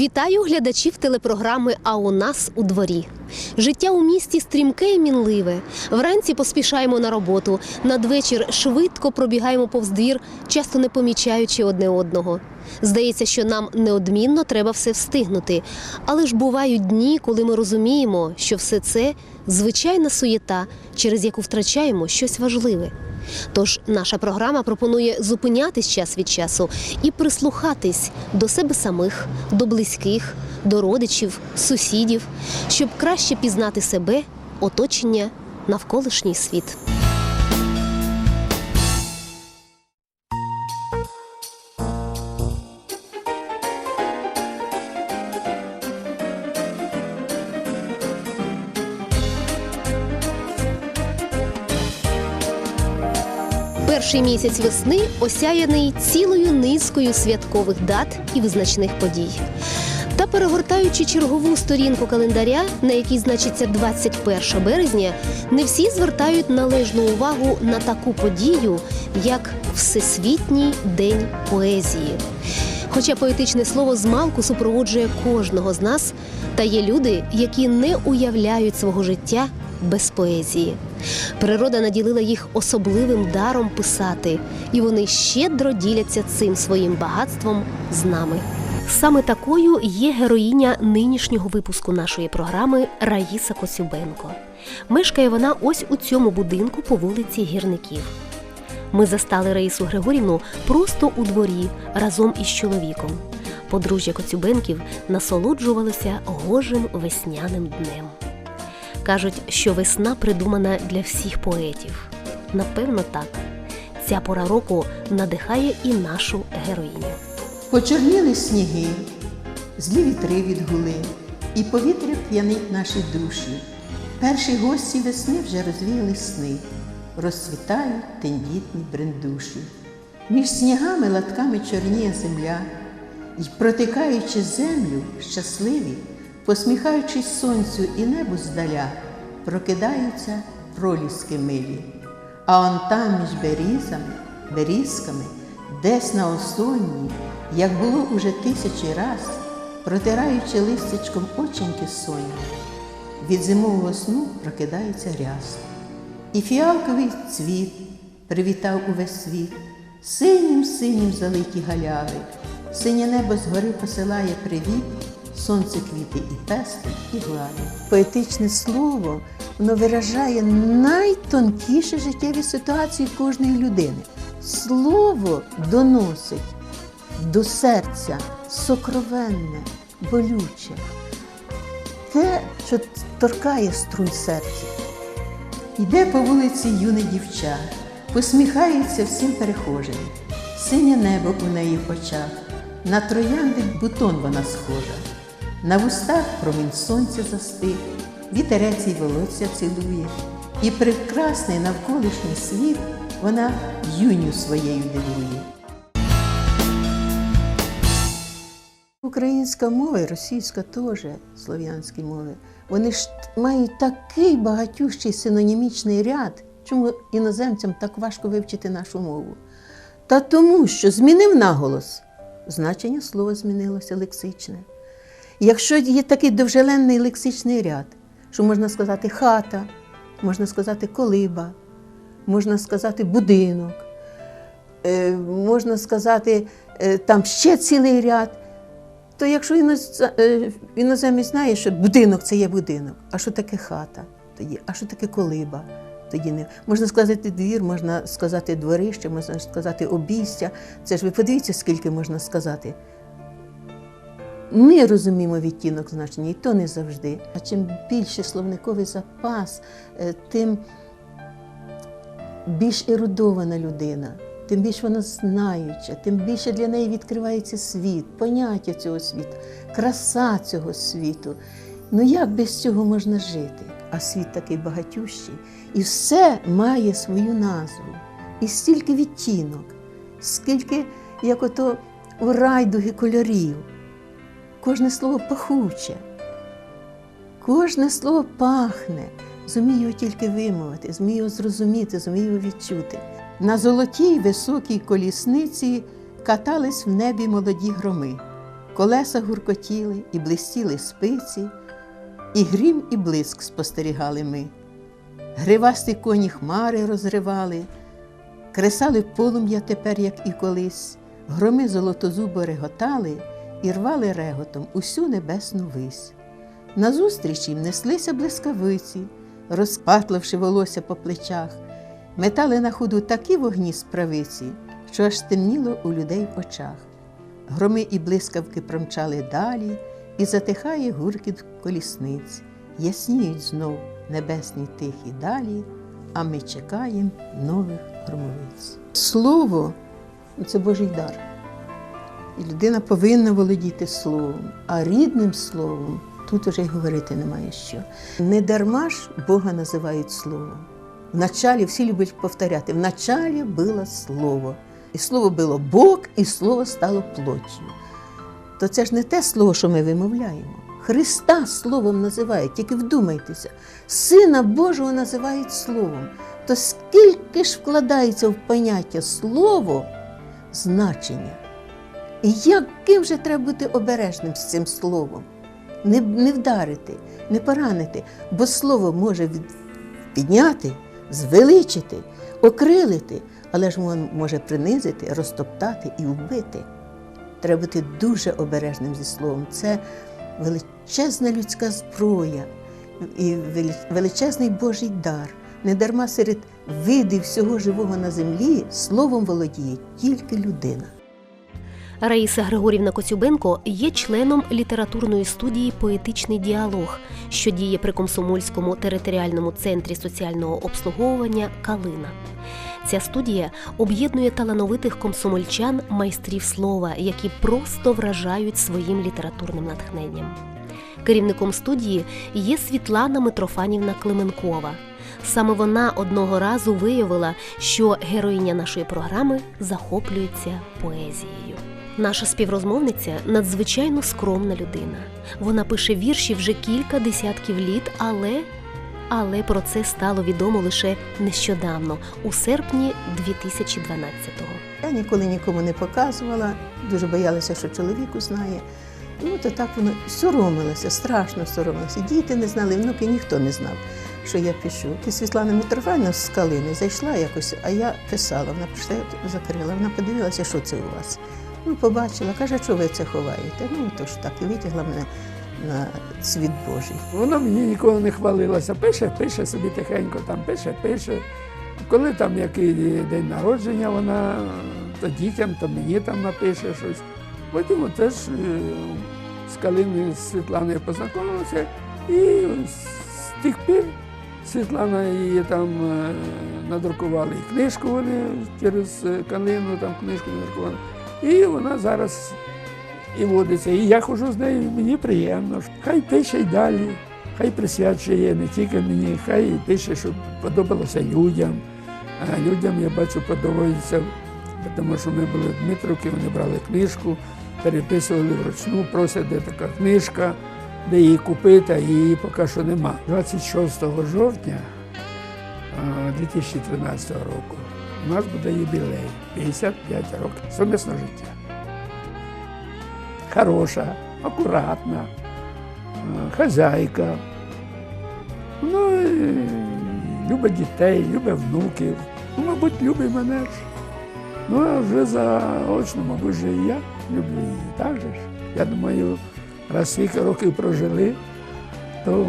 Вітаю глядачів телепрограми А у нас у дворі. Життя у місті стрімке і мінливе. Вранці поспішаємо на роботу, надвечір швидко пробігаємо повз двір, часто не помічаючи одне одного. Здається, що нам неодмінно треба все встигнути. Але ж бувають дні, коли ми розуміємо, що все це звичайна суєта, через яку втрачаємо щось важливе. Тож наша програма пропонує зупинятись час від часу і прислухатись до себе самих, до близьких, до родичів, сусідів, щоб краще пізнати себе, оточення, навколишній світ. Перший місяць весни осяяний цілою низкою святкових дат і визначних подій. Та перегортаючи чергову сторінку календаря, на якій значиться 21 березня, не всі звертають належну увагу на таку подію, як Всесвітній день поезії. Хоча поетичне слово змалку супроводжує кожного з нас, та є люди, які не уявляють свого життя без поезії. Природа наділила їх особливим даром писати, і вони щедро діляться цим своїм багатством з нами. Саме такою є героїня нинішнього випуску нашої програми Раїса Коцюбенко. Мешкає вона ось у цьому будинку по вулиці Гірників. Ми застали Раїсу Григорівну просто у дворі разом із чоловіком. Подружжя Коцюбенків насолоджувалося гожим весняним днем. Кажуть, що весна придумана для всіх поетів. Напевно, так. Ця пора року надихає і нашу героїню. Почорніли сніги, злі вітри відгули, і повітря п'янить наші душі. Перші гості весни вже розвіяли сни, розцвітають тендітні брендуші. Між снігами латками чорніє земля, І, протикаючи землю, щасливі, посміхаючись сонцю і небу здаля, прокидаються проліски милі. А он там між берізами, берізками, десь на осонні, як було уже тисячі раз, протираючи листячком оченьки сонні, від зимового сну прокидається ряс. І фіалковий цвіт привітав увесь світ, синім синім залиті галяви, синє небо згори посилає привіт, сонце квіти і пестить, і гладить. Поетичне слово воно виражає найтонкіші життєві ситуації кожної людини. Слово доносить до серця сокровенне, болюче, те, що торкає струн серця. Йде по вулиці юне дівча, посміхається всім перехожим. Синє небо у неї в очах, на троянди бутон вона схожа, на вустах промінь сонця застиг, вітерець їй волосся цілує, і прекрасний навколишній світ вона юню своєю дивує. Українська мова і російська теж слов'янські мови. Вони ж мають такий багатющий синонімічний ряд, чому іноземцям так важко вивчити нашу мову. Та тому, що змінив наголос, значення слова змінилося лексичне. Якщо є такий довжеленний лексичний ряд, що можна сказати хата, можна сказати колиба, можна сказати будинок, е, можна сказати е, там ще цілий ряд. То якщо е, іноземець знає, що будинок це є будинок, а що таке хата, тоді, а що таке колиба, тоді не можна сказати двір, можна сказати дворище, можна сказати обійстя. Це ж ви подивіться, скільки можна сказати. Ми розуміємо відтінок значення, і то не завжди. А чим більше словниковий запас, е, тим більш ерудована людина, тим більш вона знаюча, тим більше для неї відкривається світ, поняття цього світу, краса цього світу. Ну як без цього можна жити? А світ такий багатющий, і все має свою назву. І стільки відтінок, скільки, як ото у райдуги кольорів. Кожне слово пахуче, кожне слово пахне, зумію його тільки вимовити, його зрозуміти, зумію відчути. На золотій високій колісниці катались в небі молоді громи. колеса гуркотіли і блистіли спиці, і грім, і блиск спостерігали ми. Гривасті коні хмари розривали, кресали полум'я тепер, як і колись, громи золотозубо реготали і рвали реготом усю небесну вись. Назустріч їм неслися блискавиці, розпатливши волосся по плечах, метали на ходу такі вогні з правиці, що аж темніло у людей в очах. Громи і блискавки промчали далі, і затихає гуркіт колісниць, ясніють знов небесні тихі далі, а ми чекаємо нових громовиць. Слово це Божий дар. І людина повинна володіти словом, а рідним словом тут уже й говорити немає що. Не дарма ж Бога називають словом. Вначалі всі люблять повторяти: вначалі було слово. І слово було Бог, і слово стало плоттю. То це ж не те слово, що ми вимовляємо. Христа словом називають, тільки вдумайтеся, Сина Божого називають словом. То скільки ж вкладається в поняття слово значення? І яким же треба бути обережним з цим словом? Не, не вдарити, не поранити, бо слово може підняти, звеличити, окрилити, але ж воно може принизити, розтоптати і вбити. Треба бути дуже обережним зі словом. Це величезна людська зброя і величезний Божий дар. Недарма серед видів всього живого на землі словом володіє тільки людина. Раїса Григорівна Коцюбенко є членом літературної студії Поетичний діалог, що діє при Комсомольському територіальному центрі соціального обслуговування Калина. Ця студія об'єднує талановитих комсомольчан майстрів слова, які просто вражають своїм літературним натхненням. Керівником студії є Світлана Митрофанівна Клименкова. Саме вона одного разу виявила, що героїня нашої програми захоплюється поезією. Наша співрозмовниця надзвичайно скромна людина. Вона пише вірші вже кілька десятків літ, але, але про це стало відомо лише нещодавно, у серпні 2012-го. Я ніколи нікому не показувала, дуже боялася, що чоловік узнає. Ну, то так воно соромилася, страшно соромилася. Діти не знали, внуки ніхто не знав, що я пишу. І Світлана Митрофанівна з Калини зайшла якось, а я писала. Вона прийшла, закрила. Вона подивилася, що це у вас. Ну, побачила, каже, що ви це ховаєте. Ну, то ж так, і витягла мене на світ Божий. Вона мені ніколи не хвалилася. Пише, пише собі тихенько, там пише, пише. Коли там який день народження, вона то дітям, то мені там напише щось. Потім от теж е, з Калиною Світланою познайомилася, і з тих пір Світлана її там е, надрукували і книжку вони через Калину, там книжку надрукували. І вона зараз і водиться. І я ходжу з нею, мені приємно. Хай пише й далі, хай присвячує не тільки мені, хай пише, щоб подобалося людям. А людям, я бачу, подобається, тому що ми були в Дмитровці, вони брали книжку, переписували вручну, просять, де така книжка, де її купити, а її поки що нема. 26 жовтня а, 2013 року у нас буде юбілей 55 років сумісного життя хороша, акуратна, е, хазяйка. Ну, любить дітей, любить внуків. Ну, мабуть, любить мене ж. Ну, а вже заочно, мабуть, вже і я люблю її. Так же ж. Я думаю, раз скільки років прожили, то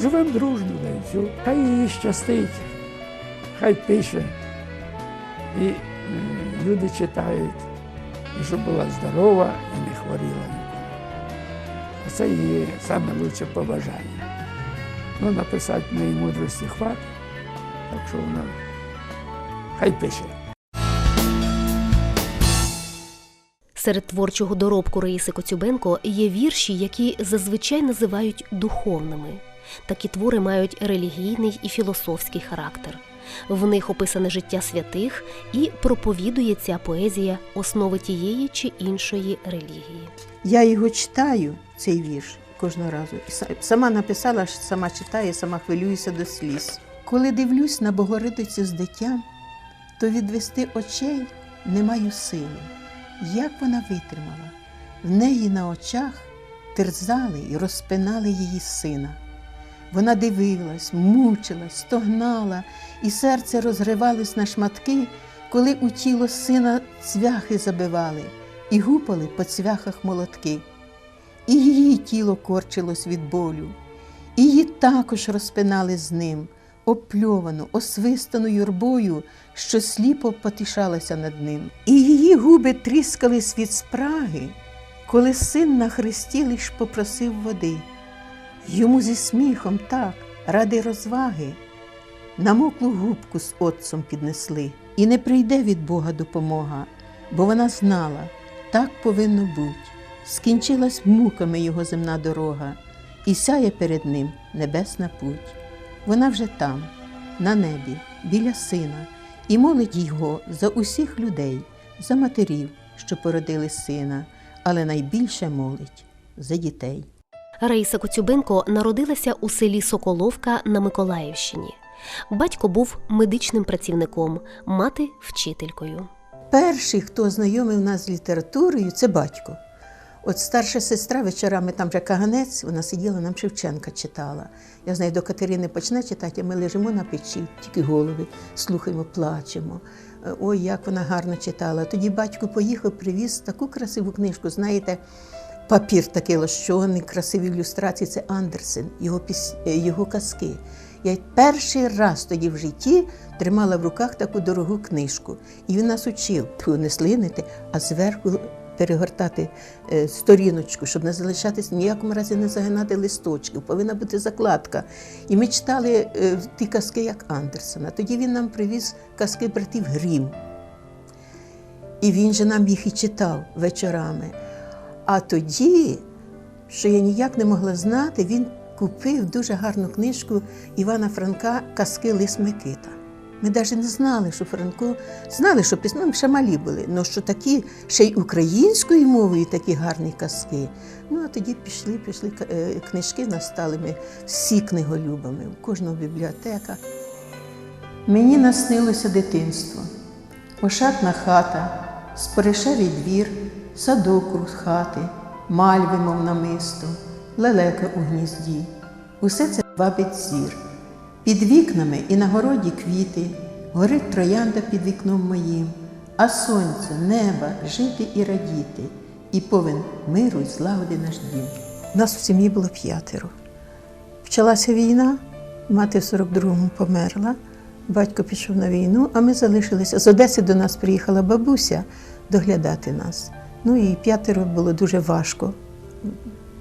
живемо дружно, да і. Хай їй щастить, хай пише. І е, люди читають і щоб була здорова і не хворіла ніколи. Це її лучше побажання. Ну, написати неї мудрості хватить, так що вона хай пише. Серед творчого доробку Раїси Коцюбенко є вірші, які зазвичай називають духовними. Такі твори мають релігійний і філософський характер. В них описане життя святих і проповідує ця поезія основи тієї чи іншої релігії. Я його читаю, цей вірш, кожного разу. Сама написала, сама читаю, сама хвилююся до сліз. Коли дивлюсь на Богородицю з дитям, то відвести очей не маю сили. Як вона витримала? В неї на очах терзали і розпинали її сина. Вона дивилась, мучилась, стогнала, і серце розривалось на шматки, коли у тіло сина цвяхи забивали і гупали по цвяхах молотки. І її тіло корчилось від болю, і її також розпинали з ним, опльовану, освистану юрбою, що сліпо потішалася над ним. І її губи тріскались від спраги, коли син на хресті лиш попросив води. Йому зі сміхом так, ради розваги, намоклу губку з отцом піднесли, і не прийде від Бога допомога, бо вона знала, так повинно бути. Скінчилась муками його земна дорога, і сяє перед ним небесна путь. Вона вже там, на небі, біля сина, і молить його за усіх людей, за матерів, що породили сина, але найбільше молить за дітей. Раїса Коцюбенко народилася у селі Соколовка на Миколаївщині. Батько був медичним працівником, мати вчителькою. Перший, хто знайомив нас з літературою, це батько. От старша сестра вечорами, там вже каганець, вона сиділа, нам Шевченка читала. Я знаю, до Катерини почне читати, а ми лежимо на печі, тільки голови, слухаємо, плачемо. Е, Ой, як вона гарно читала. Тоді батько поїхав, привіз таку красиву книжку, знаєте, папір такий лощений, красиві ілюстрації. Це Андерсен, його, піс... е, його казки. Я перший раз тоді в житті тримала в руках таку дорогу книжку. І він нас учив не слинити, а зверху перегортати е, сторіночку, щоб не залишатись ніякому разі не загинати листочків. Повинна бути закладка. І ми читали е, ті казки, як Андерсена. Тоді він нам привіз казки братів Грім. І він же нам їх і читав вечорами. А тоді, що я ніяк не могла знати, він купив дуже гарну книжку Івана Франка Казки Лис Микита. Ми навіть не знали, що Франко знали, що письмо ми ще малі були, але що такі ще й українською мовою такі гарні казки. Ну а тоді пішли, пішли е, книжки, настали ми всі книголюбами, у кожного бібліотека. Мені наснилося дитинство, ошатна хата, споришевий двір, садок круг хати, мальви, мов намисто, лелека у гнізді. Усе це бабить зір. Під вікнами і на городі квіти, горить троянда під вікном моїм, а сонце, неба жити і радіти, і повен миру й злагоди наш дім. Нас в сім'ї було п'ятеро. Почалася війна, мати в 42-му померла, батько пішов на війну, а ми залишилися. З Одеси до нас приїхала бабуся доглядати нас. Ну і п'ятеро було дуже важко.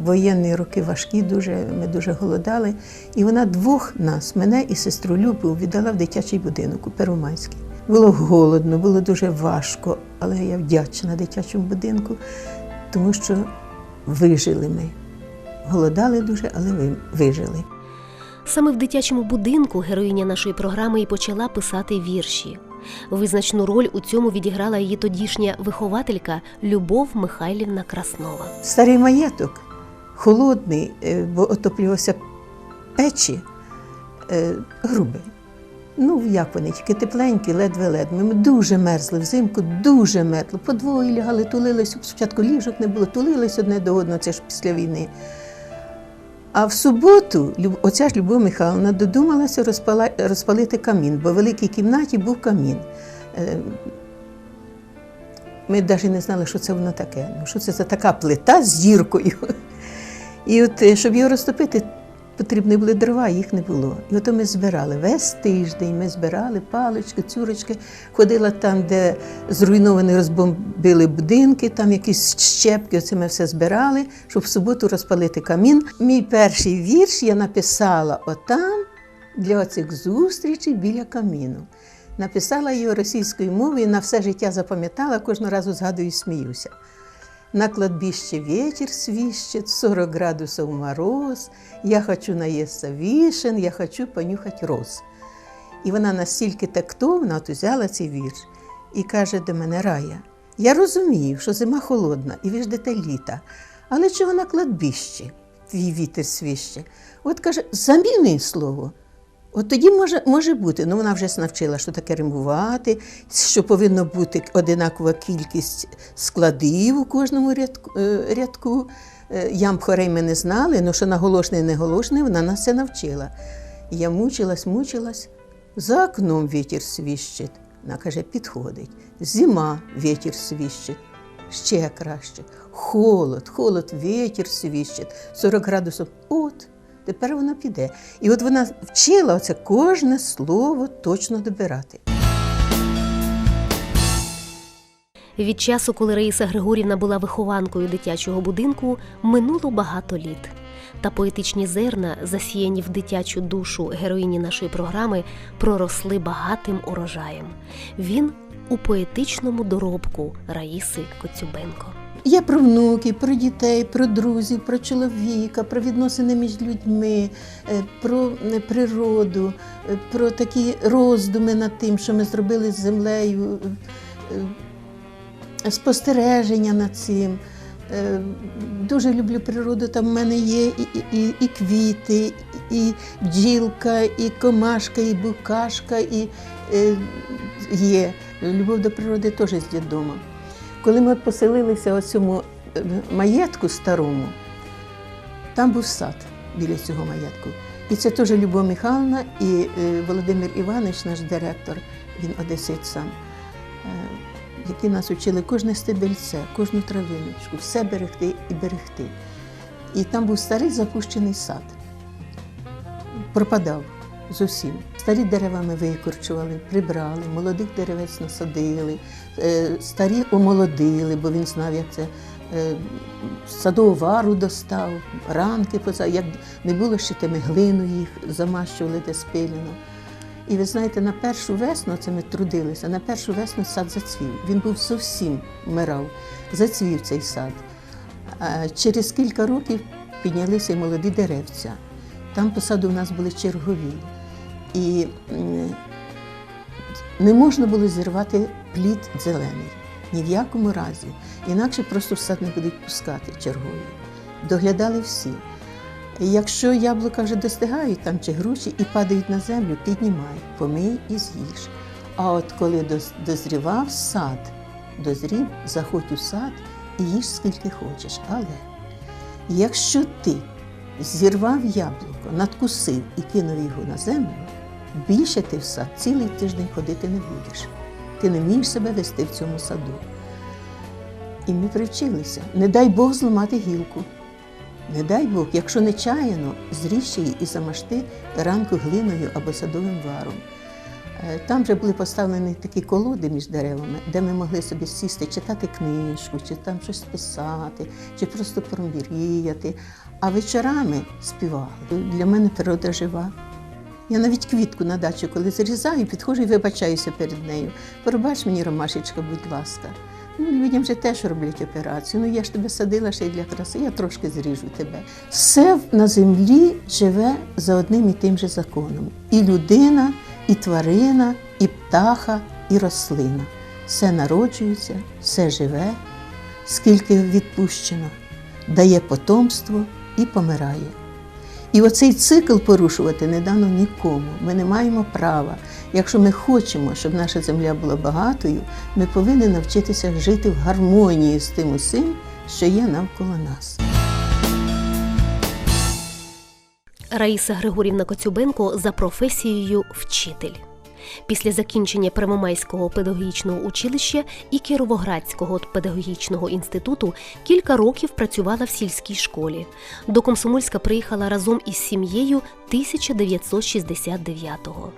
Воєнні роки важкі, дуже, ми дуже голодали. І вона двох нас, мене і сестру Любу, віддала в дитячий будинок у Первомайський. Було голодно, було дуже важко, але я вдячна дитячому будинку, тому що вижили ми. Голодали дуже, але ви- вижили. Саме в дитячому будинку героїня нашої програми і почала писати вірші. Визначну роль у цьому відіграла її тодішня вихователька Любов Михайлівна Краснова. Старий маєток, холодний, е, бо отоплювався печі, е, грубий. Ну, як вони, тільки тепленькі, ледве-ледве. Ми дуже мерзли взимку, дуже мерзли. Подвоє лягали, тулилися. Спочатку ліжок не було, тулились одне до одного, це ж після війни. А в суботу оця ж Любов Михайловна додумалася розпалити камін, бо в великій кімнаті був камін. Е, Ми навіть не знали, що це воно таке. Що це за така плита з зіркою. І от, е, щоб його розтопити, потрібні були дрова, їх не було. І от ми збирали весь тиждень, ми збирали палички, цюрочки, ходила там, де зруйновані розбомбили будинки, там якісь щепки, оце ми все збирали, щоб в суботу розпалити камін. Мій перший вірш я написала отам для оцих зустрічей біля каміну. Написала його російською мовою, на все життя запам'ятала, кожного разу згадую і сміюся. На кладбище ветер свищет, 40 градусов мороз, я хочу наесться вишен, я хочу понюхать роз. І вона настільки тактовна от взяла цей вірш і каже до мене, Рая, я розумію, що зима холодна і ви ждете літа, але чого на кладбищі твій вітер свище? От каже, заміни слово. От тоді може, може бути, ну вона вже навчила, що таке римувати, що повинна бути одинакова кількість складів у кожному рядку. е, рядку. Е, Ям хорей ми не знали, але що наголошений, неголошений, вона нас це навчила. І я мучилась, мучилась. За окном вітер свіщить. Вона каже, підходить. Зима вітер свіщить. Ще краще. Холод, холод, вітер свіщить. 40 градусів. От, тепер вона піде. І от вона вчила оце кожне слово точно добирати. Від часу, коли Раїса Григорівна була вихованкою дитячого будинку, минуло багато літ. Та поетичні зерна, засіяні в дитячу душу героїні нашої програми, проросли багатим урожаєм. Він у поетичному доробку Раїси Коцюбенко. Є про внуків, про дітей, про друзів, про чоловіка, про відносини між людьми, е, про е, природу, е, про такі роздуми над тим, що ми зробили з землею, спостереження над цим. Дуже люблю природу, там в мене є і, і, і, і квіти, і бджілка, і комашка, і букашка, і е, є. Любов до природи теж з дідома. Коли ми поселилися у цьому е, маєтку старому, там був сад біля цього маєтку. І це теж Любов Михайловна і е, Володимир Іванович, наш директор, він одесит сам, е, які нас учили кожне стебельце, кожну травиночку, все берегти і берегти. І там був старий запущений сад. Пропадав зовсім. Старі дерева ми викорчували, прибрали, молодих деревець насадили, старі омолодили, бо він знав, як це е, садову вару достав, ранки поза, як не було ще тими глину їх замащували де спилено. І ви знаєте, на першу весну це ми трудилися, на першу весну сад зацвів. Він був зовсім вмирав, зацвів цей сад. А через кілька років піднялися й молоді деревця. Там посади у нас були чергові. І не можна було зірвати плід зелений ні в якому разі. Інакше просто в сад не будуть пускати чергові. Доглядали всі. Якщо яблука вже достигають там чи груші і падають на землю, піднімай, помий і з'їж. А от коли дозрівав сад, дозрів, заходь у сад і їж скільки хочеш. Але якщо ти зірвав яблуко, надкусив і кинув його на землю, більше ти в сад цілий тиждень ходити не будеш. Ти не вмієш себе вести в цьому саду. І ми привчилися. Не дай Бог зламати гілку. Не дай Бог, якщо нечаяно, зріж її і замашти ранку глиною або садовим варом. Е, Там вже були поставлені такі колоди між деревами, де ми могли собі сісти, читати книжку, чи там щось писати, чи просто проміряти. А вечорами співали. Для мене природа жива. Я навіть квітку на дачу, коли зрізаю, підходжу і вибачаюся перед нею. Пробач мені, Ромашечка, будь ласка. Ну, людям же теж роблять операцію. Ну я ж тебе садила ще й для краси, я трошки зріжу тебе. Все на землі живе за одним і тим же законом. І людина, і тварина, і птаха, і рослина. Все народжується, все живе, скільки відпущено, дає потомство і помирає. І оцей цикл порушувати не дано нікому. Ми не маємо права. Якщо ми хочемо, щоб наша земля була багатою, ми повинні навчитися жити в гармонії з тим усім, що є навколо нас. Раїса Григорівна Коцюбенко за професією вчитель. Після закінчення Первомайського педагогічного училища і Кіровоградського педагогічного інституту кілька років працювала в сільській школі. До Комсомольська приїхала разом із сім'єю 1969-го.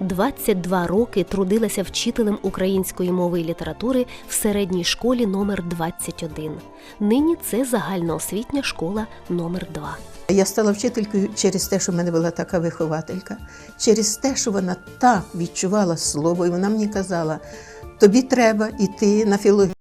22 роки трудилася вчителем української мови і літератури в середній школі номер 21. Нині це загальноосвітня школа номер 2. Я стала вчителькою через те, що в мене була така вихователька, через те, що вона так відчувала слово, і вона мені казала: тобі треба йти на філологію.